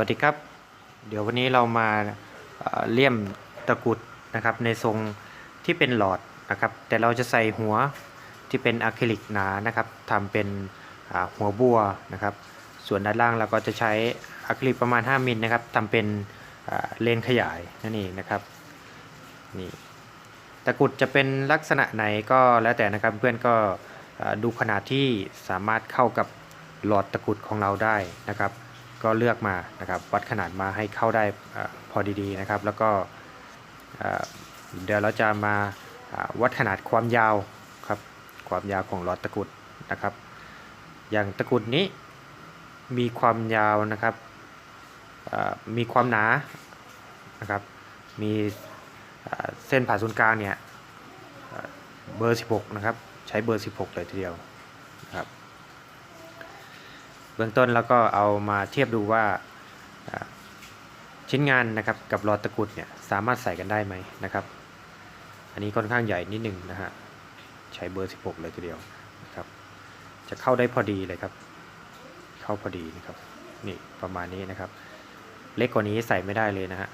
วัสดีครับ เดี๋ยววันนี้เรามาเลี่ยมตะกุดนะครับในทรงที่เป็นหลอดนะครับ แต่เราจะใส่หัวที่เป็นอะคริลิกหนานะครับทำเป็นหัวบัวนะครับ ส่วนด้านล่างเราก็จะใช้อะคริลิกประมาณ 5มิลนะครับทำเป็นเลนขยายนั่นเองนะครับนี่ตะกุดจะเป็นลักษณะไหนก็แล้วแต่นะครับเพื่อนก็ดูขนาดที่สามารถเข้ากับหลอดตะกุดของเราได้นะครับ ก็เลือกมานะครับวัดขนาดมาให้เข้าได้พอดีๆนะครับ แล้วก็เดี๋ยวเราจะมาวัดขนาดความยาวครับความยาวของหลอดตะกุดนะครับ อย่างตะกุดนี้มีความยาวนะครับมีความหนานะครับมีเส้นผ่าศูนย์กลางเนี่ยเบอร์ 16 นะครับ ใช้เบอร์ 16 เลยทีเดียวนะครับ เบื้องต้นแล้วก็เอามาเทียบดูว่าชิ้นงานนะครับกับหลอตะกรุดเนี่ยสามารถใส่กันได้ไหมนะครับ อันนี้ค่อนข้างใหญ่นิดหนึ่งนะฮะใช้เบอร์ 16 เลยทีเดียวนะครับจะเข้าได้พอดีเลยครับ เข้าพอดีนะครับนี่ประมาณนี้นะครับ เล็กกว่านี้ใส่ไม่ได้เลยนะฮะ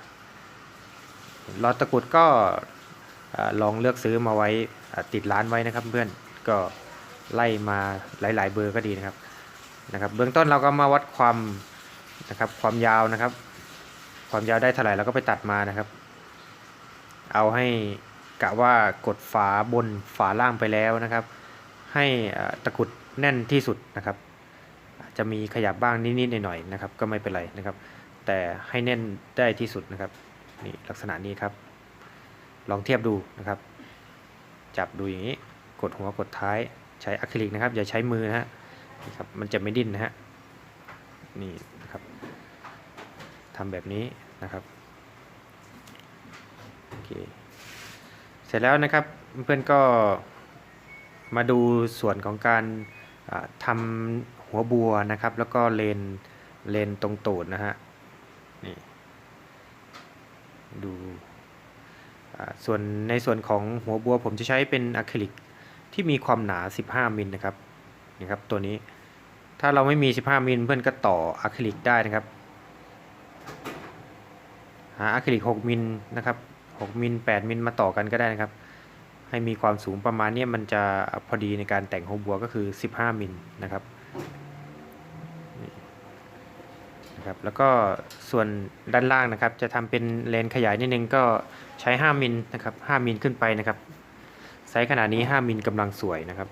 หลอตะกรุดก็ลองเลือกซื้อมาไว้ติดร้านไว้นะครับเพื่อนก็ไล่มาหลาย ๆ เบอร์ก็ดีนะครับ นะครับ เบื้องต้นเราก็มาวัดความนะครับความยาวนะครับ ความยาวได้เท่าไหร่เราก็ไปตัดมานะครับ เอาให้กะว่ากดฝาบนฝาล่างไปแล้วนะครับ ให้ตะกุดแน่นที่สุดนะครับ จะมีขยับบ้างนิดๆหน่อยๆนะครับ ก็ไม่เป็นไรนะครับ แต่ให้แน่นได้ที่สุดนะครับนี่ลักษณะนี้ครับ ลองเทียบดูนะครับ จับดูอย่างนี้ กดหัวกดท้ายใช้อะคริลิกนะครับ อย่าใช้มือนะฮะ ครับมันจะไม่ดิ้นนะฮะนี่นะครับทำแบบนี้นะครับโอเคเสร็จแล้วนะครับเพื่อนก็มาดูส่วนของการทำหัวบัวนะครับ แล้วก็เลนเลนตรงตูดนะฮะนี่ดูส่วนในส่วนของหัวบัวผมจะใช้เป็นอะคริลิกที่มีความหนา 15 มิลนะครับนี่ครับตัวนี้ ถ้าเราไม่มี 15 มิลเพื่อนก็ต่ออะคริลิกได้นะครับ หาอะคริลิก 6 มิลนะครับ 6 มิล 8 มิลมาต่อกันก็ได้นะครับ ให้มีความสูงประมาณนี้มันจะพอดีในการแต่งหัวบัวก็คือ 15 มิลนะครับนะครับ แล้วก็ส่วนด้านล่างนะครับ จะทำเป็นเลนขยายนิดนึงก็ใช้ 5 มิลนะครับ 5 มิลขึ้นไปนะครับ ไซส์ขนาดนี้ 5 มิลกำลังสวยนะครับ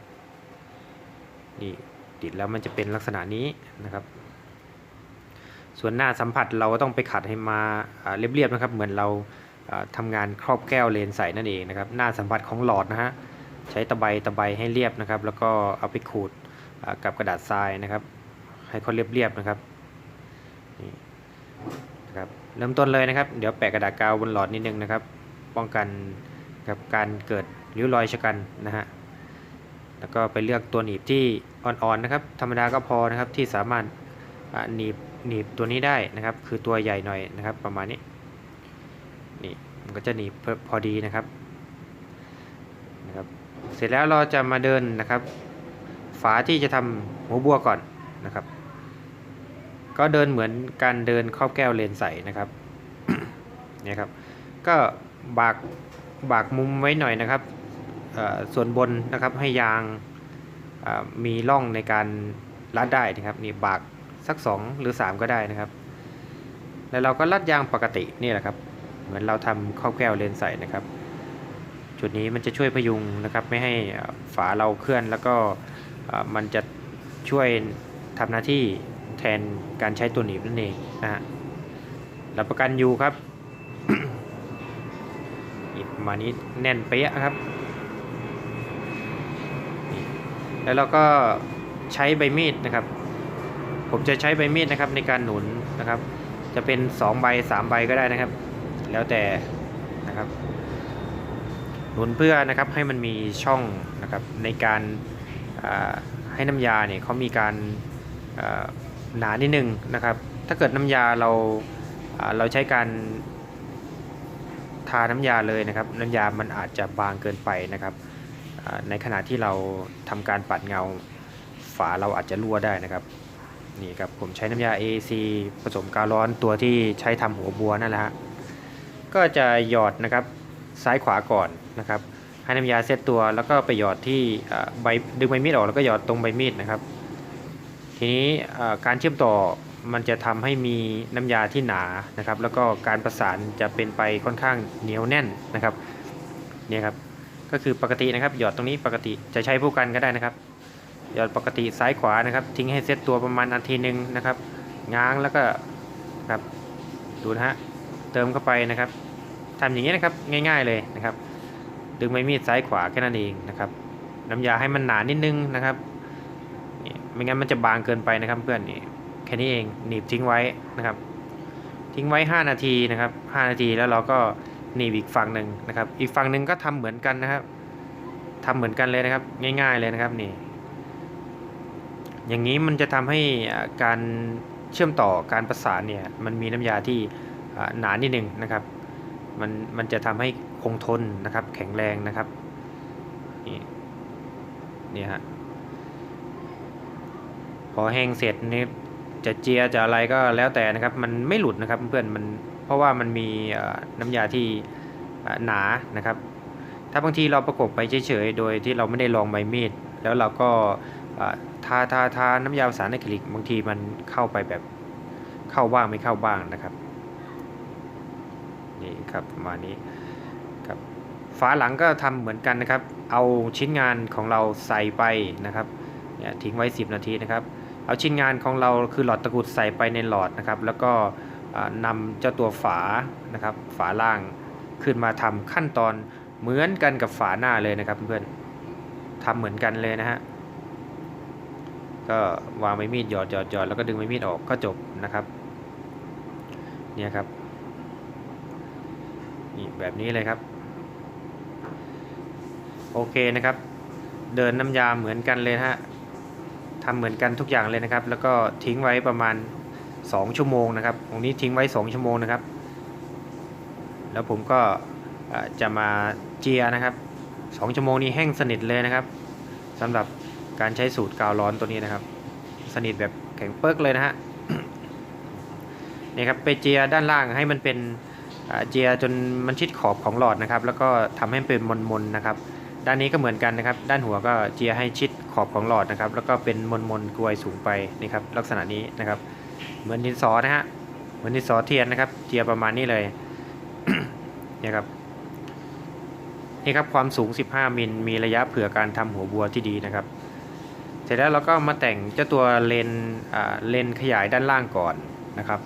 นี่ ติดแล้วมันจะเป็นลักษณะนี้นะครับ ส่วนหน้าสัมผัสเราก็ต้องไปขัดให้มาเรียบๆนะครับ เหมือนเราอ่าทำงานครอบแก้วเลนใสนั่นเองนะครับ หน้าสัมผัสของหลอดนะฮะใช้ตะไบตะไบให้เรียบนะครับ แล้วก็เอาไปขูดกับกระดาษทรายนะครับ ให้เขาเรียบๆนะครับนี่นะครับเริ่มต้นเลยนะครับ เดี๋ยวแปะกระดาษกาวบนหลอดนิดนึงนะครับ ป้องกันกับการเกิดริ้วรอยชะกันนะฮะ แล้วก็ไปเลือกตัวหนีบที่อ่อนๆนะครับ ธรรมดาก็พอนะครับที่สามารถหนีบหนีบตัวนี้ได้นะครับ คือตัวใหญ่หน่อยนะครับ ประมาณนี้นี่มันก็จะหนีบพอดีนะครับนะครับ เสร็จแล้วเราจะมาเดินนะครับ ฝาที่จะทำหัวบัวก่อนนะครับ ก็เดินเหมือนการเดินครอบแก้วเลนใสนะครับนี่ครับ ก็บากบากมุมไว้หน่อยนะครับ ส่วนบนนะครับให้ยางมีร่องในการรัดได้นะครับนี่บากสัก 2 หรือ 3 ก็ได้นะครับ แล้วเราก็รัดยางปกตินี่แหละครับ เหมือนเราทำข้าวแก้วเลนใส่นะครับ จุดนี้มันจะช่วยพยุงนะครับ ไม่ให้ฝาเราเคลื่อนแล้วก็มันจะช่วยทำหน้าที่แทนการใช้ตัวหนีบนั่นเองนะฮะรับประกันอยู่ครับนี่ประมาณนี้แน่นเป๊ะครับ แล้วเราก็ใช้ใบมีดนะครับ ผมจะใช้ใบมีดนะครับในการหนุนนะครับ จะเป็น 2 ใบ 3 ใบก็ได้นะครับ แล้วแต่นะครับ หนุนเพื่อนะครับให้มันมีช่องนะครับในการให้น้ำยาเนี่ยเขามีการาหนานิดนึงนะครับ ถ้าเกิดน้ำยาเราาเราใช้การทาน้ำยาเลยนะครับ น้ำยามันอาจจะบางเกินไปนะครับ ในขณะที่เราทำการปัดเงาฝาเราอาจจะรั่วได้นะครับนี่ครับผมใช้น้ำยา AC ผสมกาวร้อนตัวที่ใช้ทำหัวบัวนั่นแหละฮะก็จะหยอดนะครับซ้ายขวาก่อนนะครับให้น้ำยาเซตตัวแล้วก็ไปหยอดที่ใบดึงใบมีดออกแล้วก็หยอดตรงใบมีดนะครับ ทีนี้การเชื่อมต่อมันจะทำให้มีน้ำยาที่หนานะครับ แล้วก็การประสานจะเป็นไปค่อนข้างเหนียวแน่นนะครับเนี่ยครับ ก็คือปกตินะครับ หยอดตรงนี้ปกติจะใช้ผู้กันก็ได้นะครับ หยอดปกติซ้ายขวานะครับ ทิ้งให้เซตตัวประมาณนาทีหนึ่งนะครับ ง้างแล้วก็ครับดูนะฮะเติมเข้าไปนะครับทำอย่างนี้นะครับง่าย ๆเลยนะครับ ดึงไม้มีดซ้ายขวาแค่นั้นเองนะครับ น้ำยาให้มันหนานิดนึงนะครับนี่ไม่งั้นมันจะบางเกินไปนะครับเพื่อนนี่แค่นี้เองหนีบทิ้งไว้นะครับ ทิ้งไว้ 5 นาทีนะครับ 5 นาทีแล้วเราก็ นีบอีกฝั่งหนึ่งนะครับ อีกฝั่งหนึ่งก็ทำเหมือนกันนะครับทำเหมือนกันเลยนะครับ ง่าย ๆเลยนะครับนี่อย่างนี้มันจะทำให้การเชื่อมต่อการประสานเนี่ยมันมีน้ำยาที่หนานิดหนึ่งนะครับ มันมันจะทำให้คงทนนะครับ แข็งแรงนะครับนี่นี่ฮะพอแห้งเสร็จนี่จะเจียจะอะไรก็แล้วแต่นะครับ มันไม่หลุดนะครับเพื่อนมัน เพราะว่ามันมีน้ำยาที่หนานะครับ ถ้าบางทีเราประกบไปเฉยๆโดยที่เราไม่ได้ลองใบมีดแล้วเราก็ทาทาทาน้ำยาสานอะคริลิกบางทีมันเข้าไปแบบเข้าบ้างไม่เข้าบ้างนะครับนี่ครับประมาณนี้ครับฝาหลังก็ทำเหมือนกันนะครับ เอาชิ้นงานของเราใส่ไปนะครับเนี่ยทิ้งไว้ 10 นาทีนะครับ เอาชิ้นงานของเราคือหลอดตะกุดใส่ไปในหลอดนะครับ แล้วก็ นำเจ้าตัวฝานะครับฝาล่างขึ้นมาทำขั้นตอนเหมือนกันกับฝาหน้าเลยนะครับเพื่อนทำเหมือนกันเลยนะฮะก็วางไม้มีดหยอดหยอดหยอดแล้วก็ดึงไม้มีดออกก็จบนะครับเนี่ยครับนี่แบบนี้เลยครับ โอเคนะครับ เดินน้ำยาเหมือนกันเลยฮะทำเหมือนกันทุกอย่างเลยนะครับ แล้วก็ทิ้งไว้ประมาณ 2 ชั่วโมงนะครับตรงนี้ทิ้งไว้ 2 ชั่วโมงนะครับ แล้วผมก็จะมาเจียนะครับ 2 ชั่วโมงนี้แห้งสนิทเลยนะครับสำหรับการใช้สูตรกาวร้อนตัวนี้นะครับ สนิทแบบแข็งเปิ๊กเลยนะฮะนี่ครับไปเจียด้านล่างให้มันเป็นเจียจนมันชิดขอบของหลอดนะครับ แล้วก็ทำให้เป็นมนๆนะครับ ด้านนี้ก็เหมือนกันนะครับ ด้านหัวก็เจียให้ชิดขอบของหลอดนะครับ แล้วก็เป็นมนๆกลวยสูงไปนี่ครับลักษณะนี้นะครับ เหมือนดินสอนะฮะเหมือนดินสอเทียนนะครับ เจียประมาณนี้เลยเนี่ยครับนี่ครับความสูง 15 มิลมีระยะเผื่อการทำหัวบัวที่ดีนะครับ เสร็จแล้วเราก็มาแต่งเจ้าตัวเลนเลนขยายด้านล่างก่อนนะครับ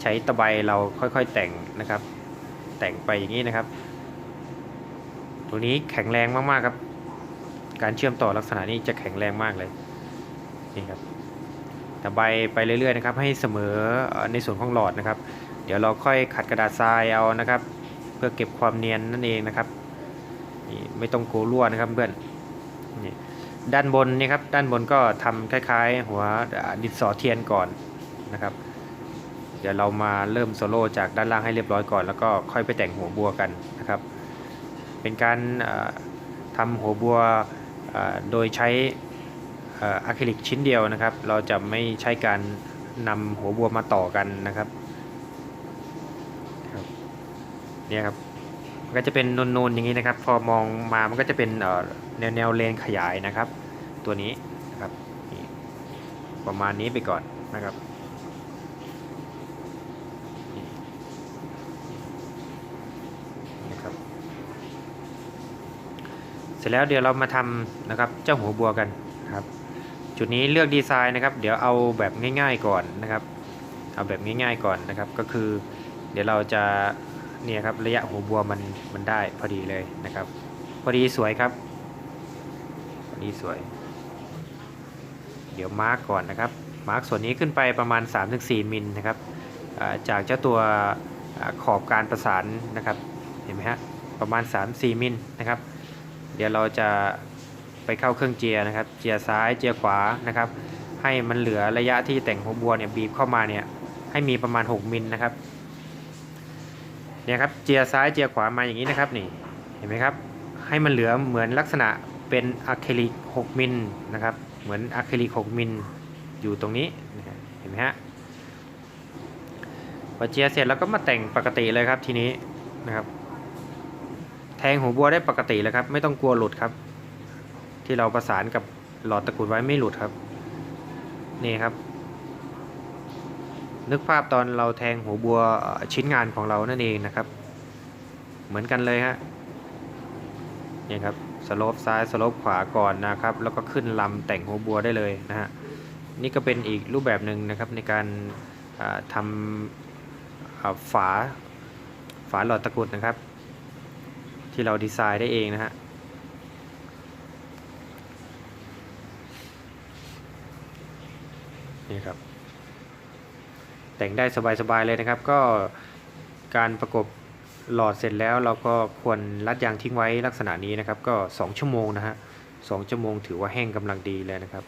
ใช้ตะไบเราค่อยๆแต่งนะครับ แต่งไปอย่างนี้นะครับ ตัวนี้แข็งแรงมากๆครับ การเชื่อมต่อลักษณะนี้จะแข็งแรงมากเลยนี่ครับ ตะไบไปเรื่อยๆนะครับให้เสมอในส่วนของหลอดนะครับ เดี๋ยวเราค่อยขัดกระดาษทรายเอานะครับ เพื่อเก็บความเนียนนั่นเองนะครับนี่ไม่ต้องโกลัวรั่วนะครับเพื่อนนี่ด้านบนนี่ครับด้านบนก็ทำคล้ายๆ หัวดินสอเทียนก่อนนะครับ เดี๋ยวเรามาเริ่มโซโล่จากด้านล่างให้เรียบร้อยก่อน แล้วก็ค่อยไปแต่งหัวบัวกันนะครับ เป็นการเอ่อทำหัวบัวโดยใช้ อะคริลิกชิ้นเดียวนะครับ เราจะไม่ใช้การนำหัวบัวมาต่อกันนะครับเนี่ยครับมันก็จะเป็นนูนๆอย่างนี้นะครับ พอมองมามันก็จะเป็นแนวแนวเลนขยายนะครับ ตัวนี้นะครับประมาณนี้ไปก่อนนะครับนะครับ เสร็จแล้วเดี๋ยวเรามาทำนะครับเจ้าหัวบัวกันนะครับ จุดนี้เลือกดีไซน์นะครับ เดี๋ยวเอาแบบง่าย ๆก่อนนะครับ เอาแบบง่ายๆก่อนนะครับ ก็คือ เดี๋ยวเราจะเนี่ยครับระยะหัวบัวมันมันได้พอดีเลยนะครับ พอดีสวยครับพอดีสวย เดี๋ยวมาร์กก่อนนะครับมาร์กส่วนนี้ขึ้นไปประมาณ 3-4มิลนะครับจากเจ้าตัวขอบการประสานนะครับเห็นไหมฮะประมาณ 3-4มิลนะครับ เดี๋ยวเราจะ ไปเข้าเครื่องเจียร์นะครับ เจียร์ซ้ายเจียร์ขวานะครับ ให้มันเหลือระยะที่แต่งหัวบัวเนี่ยบีบเข้ามาเนี่ยให้มีประมาณ 6มิลนะครับเนี่ยครับเจียร์ซ้ายเจียร์ขวามาอย่างนี้นะครับนี่เห็นไหมครับ ให้มันเหลือเหมือนลักษณะเป็นอะคริลิก6มิลนะครับ เหมือนอะคริลิก6มิลอยู่ตรงนี้เห็นไหมฮะพอเจียเสร็จแล้วก็มาแต่งปกติเลยครับทีนี้นะครับ แทงหัวบัวได้ปกติเลยครับ ไม่ต้องกลัวหลุดครับ ที่เราประสานกับหลอดตะกรุดไว้ไม่หลุดครับ นี่ครับ นึกภาพตอนเราแทงหัวบัวชิ้นงานของเรานั่นเองนะครับ เหมือนกันเลยฮะนี่ครับสโลปซ้ายสโลปขวาก่อนนะครับ แล้วก็ขึ้นลำแต่งหัวบัวได้เลยนะฮะนี่ก็เป็นอีกรูปแบบหนึ่งนะครับในการทำฝาฝาหลอดตะกรุดนะครับ ที่เราดีไซน์ได้เองนะฮะ นี่ครับ แต่งได้สบายๆเลยนะครับ ก็การประกบหลอดเสร็จแล้วเราก็ควรรัดยางทิ้งไว้ลักษณะนี้นะครับ ก็ 2 ชั่วโมงนะฮะสองชั่วโมงถือว่าแห้งกำลังดีเลยนะครับ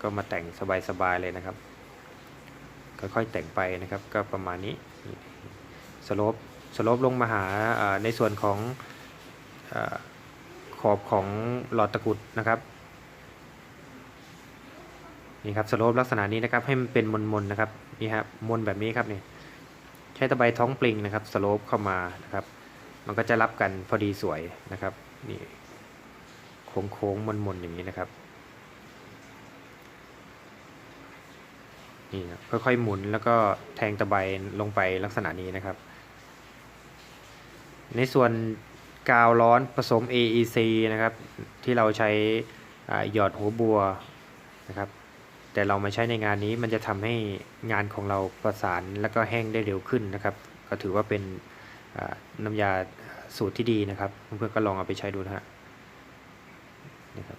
ก็มาแต่งสบายๆเลยนะครับค่อยๆแต่งไปนะครับ ก็ประมาณนี้สลปสลปลงมาหาในส่วนของอขอบของหลอดตะกรุดนะครับ นี่ครับสโลปลักษณะนี้นะครับให้มันเป็นมนๆนะครับนี่ครับมนแบบนี้ครับนี่ใช้ตะไบท้องปลิงนะครับสโลปเข้ามานะครับ มันก็จะรับกันพอดีสวยนะครับนี่โค้งๆมนๆอย่างนี้นะครับนี่ครับค่อยๆหมุนแล้วก็แทงตะไบลงไปลักษณะนี้นะครับ ในส่วนกาวร้อนผสม AEC นะครับ ที่เราใช้หยอดหัวบัวนะครับ แต่เรามาใช้ในงานนี้มันจะทำให้งานของเราประสานแล้วก็แห้งได้เร็วขึ้นนะครับ ก็ถือว่าเป็นน้ำยาสูตรที่ดีนะครับ เพื่อนๆก็ลองเอาไปใช้ดูนะฮะนี่ครับ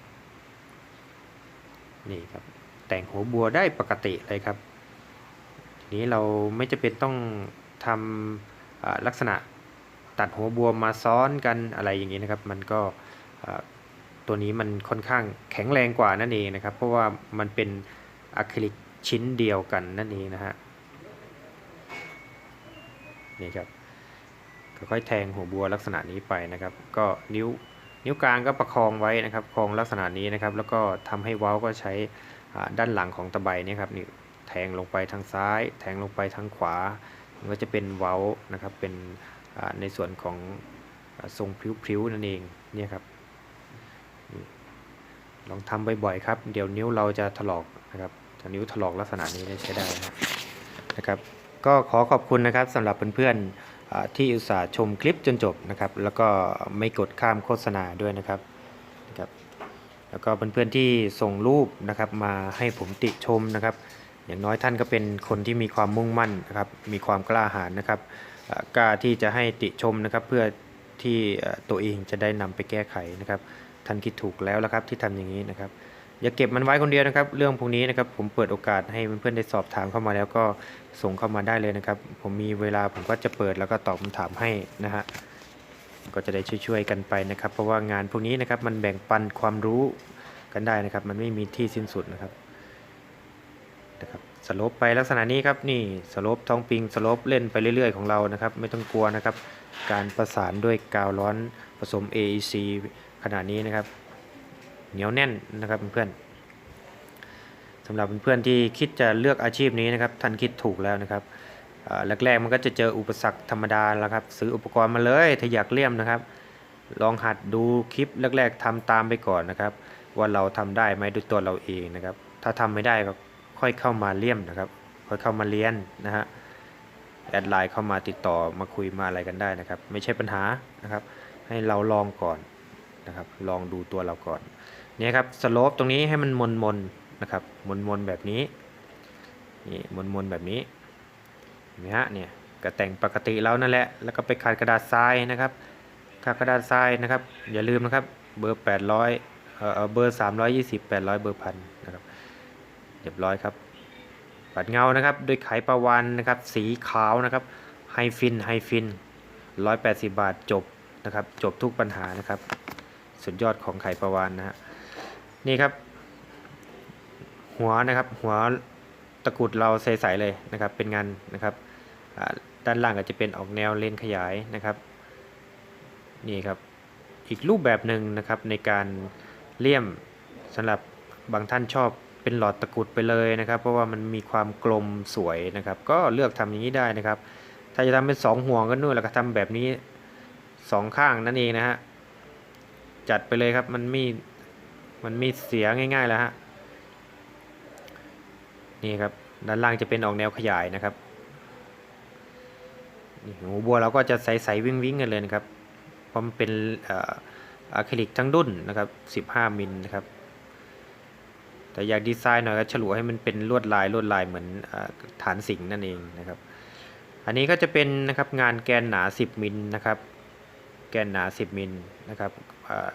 นี่ครับแต่งหัวบัวได้ปกติเลยครับ ทีนี้เราไม่จะเป็นต้องทำลักษณะตัดหัวบัวมาซ้อนกันอะไรอย่างนี้นะครับ มันก็ตัวนี้มันค่อนข้างแข็งแรงกว่านั่นเองนะครับ เพราะว่ามันเป็น อะคริลิกชิ้นเดียวกันนั่นเองนะฮะนี่ครับค่อยๆแทงหัวบัวลักษณะนี้ไปนะครับ ก็นิ้วนิ้วกลางก็ประคองไว้นะครับคองลักษณะนี้นะครับ แล้วก็ทำให้เว้าก็ใช้ด้านหลังของตะไบเนี่ยครับนี่แทงลงไปทางซ้าย แทงลงไปทางขวา มันก็จะเป็นเว้านะครับเป็นในส่วนของอทรงพริ้วๆนั่นเองเนี่ยครับลองทำบ่อยๆครับ เดี๋ยวนิ้วเราจะถลอกนะครับ นิ้วถลอกลักษณะนี้ใช้ได้นะครับ ก็ขอขอบคุณนะครับสำหรับเพื่อนๆที่อุตส่าห์ชมคลิปจนจบนะครับ แล้วก็ไม่กดข้ามโฆษณาด้วยนะครับนะครับ แล้วก็เพื่อนๆที่ส่งรูปนะครับมาให้ผมติชมนะครับ อย่างน้อยท่านก็เป็นคนที่มีความมุ่งมั่นนะครับ มีความกล้าหาญนะครับกล้าที่จะให้ติชมนะครับ เพื่อที่ตัวเองจะได้นำไปแก้ไขนะครับท่านคิดถูกแล้วละครับที่ทำอย่างนี้นะครับ อย่าเก็บมันไว้คนเดียวนะครับ เรื่องพวกนี้นะครับผมเปิดโอกาสให้เพื่อนๆได้สอบถามเข้ามาแล้วก็ส่งเข้ามาได้เลยนะครับ ผมมีเวลาผมก็จะเปิดแล้วก็ตอบคำถามให้นะฮะก็จะได้ช่วยๆกันไปนะครับ เพราะว่างานพวกนี้นะครับมันแบ่งปันความรู้กันได้นะครับ มันไม่มีที่สิ้นสุดนะครับนะครับสลปไปลักษณะนี้ครับนี่สลปท้องปิงสลปเล่นไปเรื่อยๆของเรานะครับ ไม่ต้องกลัวนะครับ การประสานด้วยกาวร้อนผสม AEC ขนาดนี้นะครับ เหนียวแน่นนะครับเพื่อนๆสำหรับเพื่อนๆที่คิดจะเลือกอาชีพนี้นะครับท่านคิดถูกแล้วนะครับแรกๆมันก็จะเจออุปสรรคธรรมดาแล้วครับซื้ออุปกรณ์มาเลยถ้าอยากเลี่ยมนะครับ ลองหัดดูคลิปแรกๆทำตามไปก่อนนะครับ ว่าเราทำได้ไหมด้วยตัวเราเองนะครับ ถ้าทำไม่ได้ก็ค่อยเข้ามาเลี่ยมนะครับค่อยเข้ามาเรียนนะฮะแอดไลน์เข้ามาติดต่อมาคุยมาอะไรกันได้นะครับ ไม่ใช่ปัญหานะครับ ให้เราลองก่อนนะครับ ลองดูตัวเราก่อน เนี่ยครับสโลปตรงนี้ให้มันมนมนนะครับมนมนแบบนี้นี่มนมนแบบนี้เห็นไหมฮะเนี่ยก็แต่งปกติแล้วนั่นแหละแล้วก็ไปขัดกระดาษทรายนะครับขัดกระดาษทรายนะครับ อย่าลืมนะครับเบอร์ 800เอ่อเออเบอร์ 320 800 เบอร์พันนะครับเรียบร้อยครับปัดเงานะครับด้วยไขประวันนะครับสีขาวนะครับไฮฟินไฮฟิน 180 บาทจบนะครับจบทุกปัญหานะครับ สุดยอดของไข่ประวานนะฮะ นี่ครับ หัวนะครับหัวตะกุดเราใสๆเลยนะครับ เป็นงานนะครับด้านล่างก็จะเป็นออกแนวเลนขยายนะครับนี่ครับอีกรูปแบบหนึ่งนะครับในการเลี่ยมสำหรับบางท่านชอบเป็นหลอดตะกุดไปเลยนะครับ เพราะว่ามันมีความกลมสวยนะครับ ก็เลือกทำอย่างนี้ได้นะครับ ถ้าจะทำเป็นสองห่วงก็นู่นแล้วก็ทำแบบนี้สองข้างนั่นเองนะฮะจัดไปเลยครับมันมี มันมีเสียง่ายๆแล้วฮะ นี่ครับ ด้านล่างจะเป็นออกแนวขยายนะครับนี่หูบัวเราก็จะใสๆวิ่งๆกันเลยนะครับ เพราะมันเป็นอะคริลิกทั้งดุนนะครับ 15 มิลนะครับ แต่อยากดีไซน์หน่อยก็ฉลุให้มันเป็นลวดลายลวดลายเหมือนอฐานสิงห์นั่นเองนะครับ อันนี้ก็จะเป็นนะครับงานแกนหนา 10 มิลนะครับ แกนหนา 10 มิลนะครับอ่า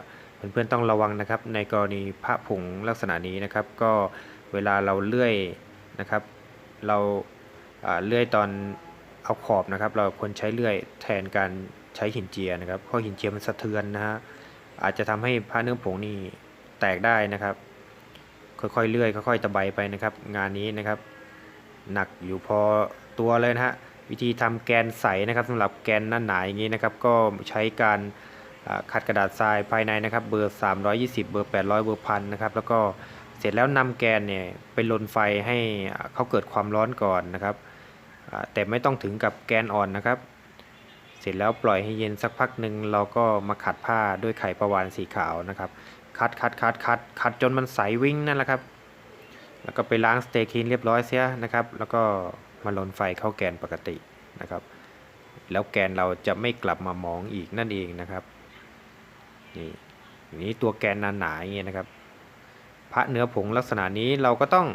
เพื่อนๆต้องระวังนะครับ ในกรณีพระผงลักษณะนี้นะครับ ก็เวลาเราเลื่อยนะครับ เราเลื่อยตอนเอาขอบนะครับ เราควรใช้เลื่อยแทนการใช้หินเจียนะครับเพราะหินเจียมันสะเทือนนะฮะอาจจะทำให้พระเนื้อผงนี่แตกได้นะครับ ค่อยๆเลื่อยค่อยๆตะไบไปนะครับ งานนี้นะครับ หนักอยู่พอตัวเลยนะฮะวิธีทำแกนใสนะครับสำหรับแกนหน้าหนาอย่างนี้นะครับ ก็ใช้การ ขัดกระดาษทรายภายในนะครับเบอร์ 320 เบอร์ 800 เบอร์พันนะครับแล้วก็เสร็จแล้วนำแกนเนี่ยไปลนไฟให้เขาเกิดความร้อนก่อนนะครับแต่ไม่ต้องถึงกับแกนอ่อนนะครับ เสร็จแล้วปล่อยให้เย็นสักพักหนึ่งเราก็มาขัดผ้าด้วยไข่ประวานสีขาวนะครับคัดคัดคัดคัดคัดจนมันใสวิ่งนั่นแหละครับ แล้วก็ไปล้างสเตคลีนเรียบร้อยเสียนะครับ แล้วก็มาลนไฟเข้าแกนปกตินะครับ แล้วแกนเราจะไม่กลับมามองอีกนั่นเองนะครับ นี่อย่างนี้ตัวแกนหนาๆอย่างเงี้ยนะครับ พระเนื้อผงลักษณะนี้เราก็ต้อง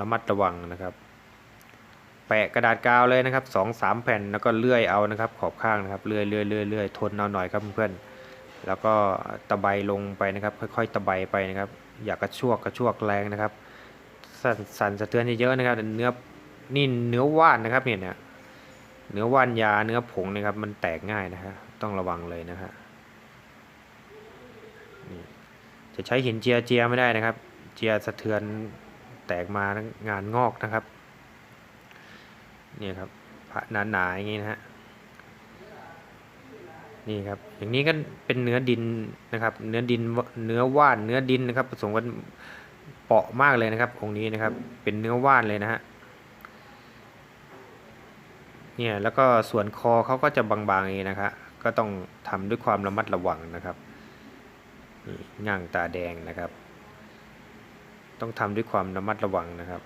ระมัดระวังนะครับ แปะกระดาษกาวเลยนะครับสองสามแผ่นแล้วก็เลื่อยเอานะครับ ขอบข้างนะครับเลื่อยเลื่อยเลื่อยเลื่อยทนเอาหน่อยครับเพื่อนๆแล้วก็ตะไบลงไปนะครับ ค่อยๆ ตะไบไปนะครับ อย่ากระชวกกระชวกแรงนะครับ สั่นสั่นสะเทือนเยอะๆนะครับเนื้อนี่เนื้อว่านนะครับเนี่ยเนี่ยเนื้อว่านยาเนื้อผงนะครับ มันแตกง่ายนะฮะต้องระวังเลยนะฮะ นี่จะใช้หินเจียเจียไม่ได้นะครับ เจียสะเทือนแตกมางานงอกนะครับนี่ครับพระหนาๆอย่างนี้นะฮะนี่ครับอย่างนี้ก็เป็นเนื้อดินนะครับ เนื้อดินเนื้อว่านเนื้อดินนะครับผสมกันเปาะมากเลยนะครับองค์นี้นะครับเป็นเนื้อว่านเลยนะฮะเนี่ยแล้วก็ส่วนคอเขาก็จะบางๆเองนะครับก็ต้องทำด้วยความระมัดระวังนะครับ ง่างตาแดงนะครับ ต้องทำด้วยความระมัดระวังนะครับ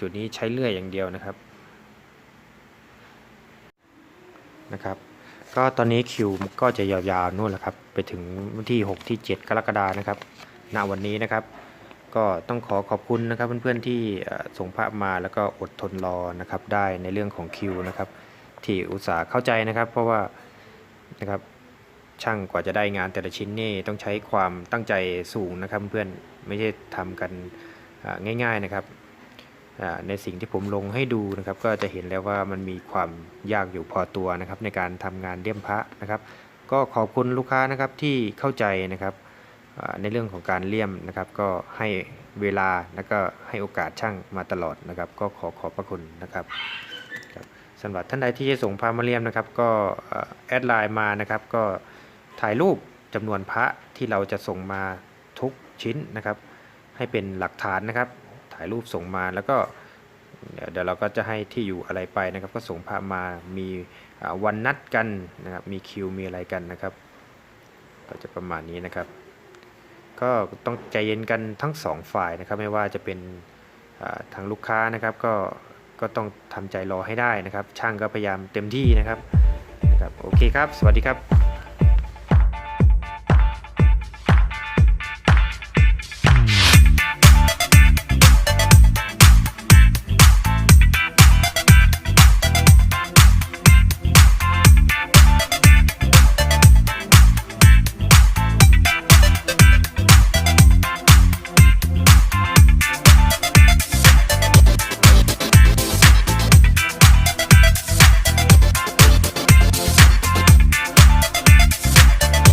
จุดนี้ใช้เลื่อยอย่างเดียวนะครับนะครับ ก็ตอนนี้คิวก็จะยาวๆนู่นแหละครับ ไปถึงวันที่ 6 ที่ 7 กรกฎานะครับณวันนี้นะครับ ก็ต้องขอขอบคุณนะครับเพื่อนๆที่ส่งภาพมาแล้วก็อดทนรอนะครับได้ในเรื่องของคิวนะครับที่อุตส่าห์เข้าใจนะครับ เพราะว่านะครับ ช่างกว่าจะได้งานแต่ละชิ้นนี่ต้องใช้ความตั้งใจสูงนะครับเพื่อนไม่ใช่ทำกันง่าย ๆนะครับในสิ่งที่ผมลงให้ดูนะครับก็จะเห็นแล้วว่ามันมีความยากอยู่พอตัวนะครับในการทำงานเลี่ยมพระนะครับ ก็ขอบคุณลูกค้านะครับที่เข้าใจนะครับในเรื่องของการเลี่ยมนะครับก็ให้เวลาแล้วก็ให้โอกาสช่างมาตลอดนะครับ ก็ขอขอบพระคุณนะครับสำหรับท่านใดที่จะส่งพามาเลี่ยมนะครับ ก็แอดไลน์มานะครับก็ ถ่ายรูปจำนวนพระที่เราจะส่งมาทุกชิ้นนะครับ ให้เป็นหลักฐานนะครับ ถ่ายรูปส่งมาแล้วก็เดี๋ยวเราก็จะให้ที่อยู่อะไรไปนะครับ ก็ส่งพามามีวันนัดกันนะครับ มีคิวมีอะไรกันนะครับ ก็จะประมาณนี้นะครับ ก็ต้องใจเย็นกันทั้งสองฝ่ายนะครับ ไม่ว่าจะเป็นทางลูกค้านะครับ ก็ก็ต้องทำใจรอให้ได้นะครับ ช่างก็พยายามเต็มที่นะครับนะครับ โอเคครับ สวัสดีครับ